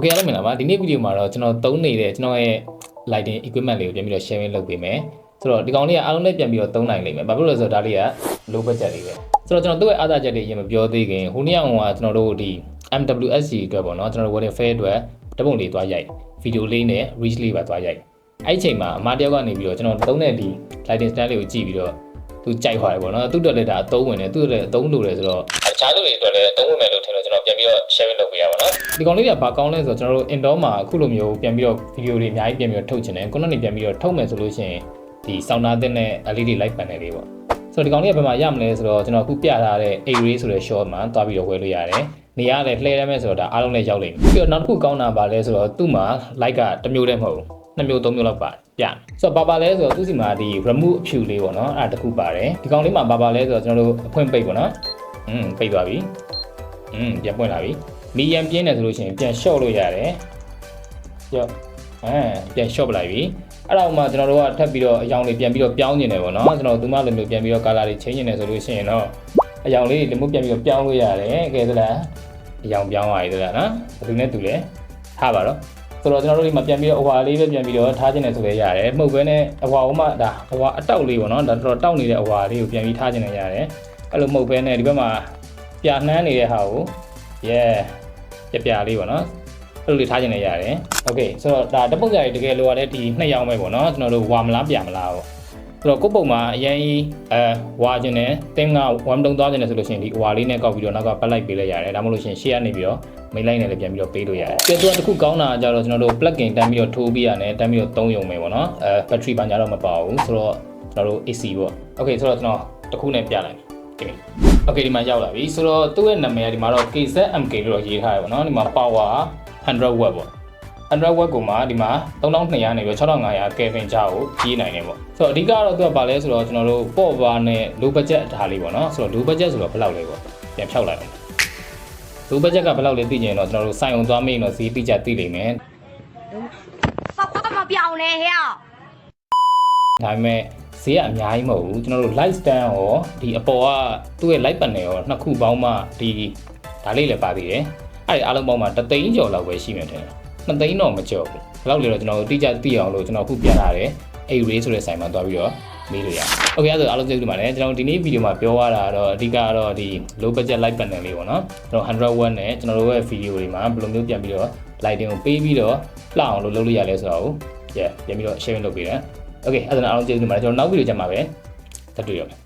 Okay အားလုံးမင်္ဂလာပါဒီနေ့ဗီဒီယိုမှာတော့ကျွန်တော်သုံးနေတဲ့ကျွန်တော်ရဲ့ lighting equipment လေးကိုပြန်ပြီးတော့ sharing လုပ်ပေးမယ်ဆိုတော့ဒီကောင်လေးကအားလုံးလည်းပြန်ပြီးတော့သုံးနိုင်လိမ့်မယ်ဘာဖြစ်လို့လဲဆိုတော့ဒါလေးက low budget လေးပဲဆိုတော့ကျွန်တော်သူ့ရဲ့အားသာချက်တွေရင်မပြောသေးခင်ဟိုနေ့ကကျွန်တော်တို့ဒီ MWSC အတွက်ပေါ့နော်ကျွန်တော်တို့ wedding fair အတွက်တပုံလေးသွားရိုက်ဗီဒီယိုလေးနဲ့ reach လေးပါသွားရိုက်အဲ့ဒီအချိန်မှာအမတယောက်ကနေပြီးတော့ကျွန်တော်သုံးတဲ့ဒီ lighting stand လေးကိုကြည့်ပြီးတော့သူကြိုက်သွားတယ်ပေါ့နော်သူ့အတွက်လည်းဒါအသုံးဝင်တယ်သူ့အတွက်လည်းအသုံးလိုတယ်ဆိုတော့အခြားလူတွေအတွက်လည်းအသုံးဝင်မယ်လို့ထင်လို့ကျွန်တော် ပြန်ပြီးတော့ sharing လုပ်ပေးရပါတော့ဒီကောင်လေးကဘာကောင်းလဲဆိုတော့ကျွန်တော်တို့ indoor မှာအခုလိုမျိုးပြန်ပြီးတော့ဗီဒီယိုတွေအများကြီးပြန်ပြီးတော့ထုတ်ချင်တယ်ခုနကနေပြန်ပြီးတော့ထုတ်မယ်ဆိုလို့ရှိရင်ဒီ sound တဲ့နဲ့ LED light panel လေးပေါ့ဆိုတော့ဒီကောင်လေးကဘယ်မှာရမလဲဆိုတော့ကျွန်တော်အခုပြထားတဲ့ A-ray ဆိုတဲ့ short မှာတွားပြီးတော့ဝယ်လို့ရတယ်နေရလည်းလှည့်ရမ်းမယ်ဆိုတော့ဒါအားလုံးလည်းရောက်လိမ့်မယ်ပြီးတော့နောက်တစ်ခုကောင်းတာပါလဲဆိုတော့သူ့မှာ light ကတစ်မျိုးတည်းမဟုတ်ဘူးနှစ်မျိုးသုံးမျိုးလောက်ပါတယ်ပြဆိုတော့ဘာပါလဲဆိုတော့သူ့စီမှာဒီ remove အဖြူလေးပေါ့နော်အဲ့ဒါတစ်ခုပါတယ်ဒီကောင်လေးမှာဘာပါလဲဆိုတော့ကျွန်တော်တို့အဖွင့်ပိတ်ပေါ့နော်อืมပိတ်သွားပြီ อืมပြန်ပွင့်လာပြီမီယံပြင်းတယ်ဆိုလို့ရှိရင်ပြန် short လို့ရတယ်ရော့အဲပြန် short ပလိုက်ပြီအဲ့တော့မှကျွန်တော်တို့ကထပ်ပြီးတော့အယောင်လေးပြန်ပြီးတော့ပြောင်းနေတယ်ပေါ့နော်ကျွန်တော်တို့မှလိုမျိုးပြန်ပြီးတော့ color တွေ change နေတယ်ဆိုလို့ရှိရင်တော့အယောင်လေးတွေလည်းပြန်ပြီးတော့ပြောင်းလို့ရတယ်ကဲသလားအယောင်ပြောင်းသွားပြီသလားနော်ဘယ်သူနဲ့တူလဲထားပါတော့ဆိုတော့ကျွန်တော်တို့ဒီမှာပြန်ပြီးတော့အဝါလေးပဲပြန်ပြီးတော့ထားခြင်းနဲ့ဆိုလဲရတယ်မှုတ်ပဲနဲ့အဝါဥမဒါအဝါအတောက်လေးပေါ့နော်ဒါတော်တော်တောက်နေတဲ့အဝါလေးကိုပြန်ပြီးထားခြင်းနဲ့ရတယ်အဲ့လိုမှုတ်ပဲနဲ့ဒီဘက်မှာ ပြနှမ်းနေတဲ့ဟာကို yeah ပြပြလေးပေါ့နော်အဲ့လိုလေးထားခြင်းနဲ့ရတယ်โอเคဆိုတော့ဒါတပုတ်ကြရတကယ်လိုရတဲ့ဒီနှစ်ယောက်ပဲပေါ့နော်ကျွန်တော်တို့ဝါမလားပြမလားပေါ့ဆိုတော့ကိုယ့်ပုံမှာအရင်ကြီးအဲဝါခြင်းနဲ့တင်းကဝမ်တုံသွားခြင်းနဲ့ဆိုလို့ရှိရင်ဒီဝါလေးနဲ့ကောက်ပြီးတော့နောက်ကပတ်လိုက်ပေးလိုက်ရတယ်ဒါမှမဟုတ်လို့ရှိရင်ရှေ့ကနေပြီးတော့မိတ်လိုက်နဲ့လည်းပြန်ပြီးတော့ပေးလို့ရတယ်ပြတော့တစ်ခုကောင်းတာကြတော့ကျွန်တော်တို့ plug in တန်းပြီးတော့ထိုးပြီးရတယ်တန်းပြီးတော့သုံးရုံပဲပေါ့နော်အဲ battery ဘာညာတော့မပါဘူးဆိုတော့ကျွန်တော်တို့ AC ပေါ့โอเคဆိုတော့ကျွန်တော်တစ်ခုနဲ့ပြလိုက်ဒီ Okay ဒီမှာရောက်လာပြီဆိုတော့သူ့ရဲ့နာမည်ကဒီမှာတော့ KZMK လို့တော့ရေးထားရပါတော့ဒီမှာ power 100 watt ပေါ့100 watt ကိုမှဒီမှာ3200နဲ့ပြီး6500 Kelvin ကြာကိုကြီးနိုင်တယ်ပေါ့ဆိုတော့အဓိကတော့သူကဘာလဲဆိုတော့ကျွန်တော်တို့ပေါ့ပါနဲ့ low budget အထားလေးပေါ့နော်ဆိုတော့ low budget ဆိုတော့ဘယ်လောက်လဲပေါ့ပြန်ဖြောက်လိုက်မယ် low budget ကဘယ်လောက်လဲသိရင်တော့ကျွန်တော်တို့စိုင်အောင်သွားမိရင်တော့ဈေးတိကျသိလိမ့်မယ်ဘာမှမပြောင်းလဲဟဲ့ဒါပေမဲ့ ဈေးကအများကြီးမဟုတ်ဘူးကျွန်တော်တို့ light stand ရောဒီအပေါ်ကသူ့ရဲ့ light panel ရောနှစ်ခုပေါင်းမှဒီဒါလေးလည်းပါသေးတယ်အဲ့ဒီအားလုံးပေါင်းမှတသိန်းကျော်လောက်ပဲရှိမှတယ်နှစ်သိန်းတော့မကျော်ဘူးဘယ်လောက်လဲတော့ကျွန်တော်တို့တိကျသိအောင်လို့ကျွန်တော်ခုပြထားတယ် A-ray ဆိုတဲ့ဆိုင်မှာသွားပြီးတော့မေးလို့ရတယ်။ Okay အဲ့ဒါဆိုအားလုံးကျေးဇူးတင်ပါတယ်။ကျွန်တော်ဒီနေ့ဗီဒီယိုမှာပြောရတာကတော့အဓိကကတော့ဒီ low budget light panel လေးပေါ့နော်။ကျွန်တော်100 watt နဲ့ကျွန်တော်တို့ရဲ့ဗီဒီယိုတွေမှာဘယ်လိုမျိုးပြန်ပြီးတော့ lighting ကိုပေးပြီးတော့လှအောင်လို့လုပ်လို့ရလဲဆိုတော့ yeah ပြန်ပြီးတော့ sharing လုပ်ပေးတယ်။ Okay အဲ့ဒါဆိုအားလုံးကျေးဇူးတင်ပါတယ်ကျွန်တော်နောက်ဗီဒီယိုကြမှာပဲတက်တွေ့ရမယ်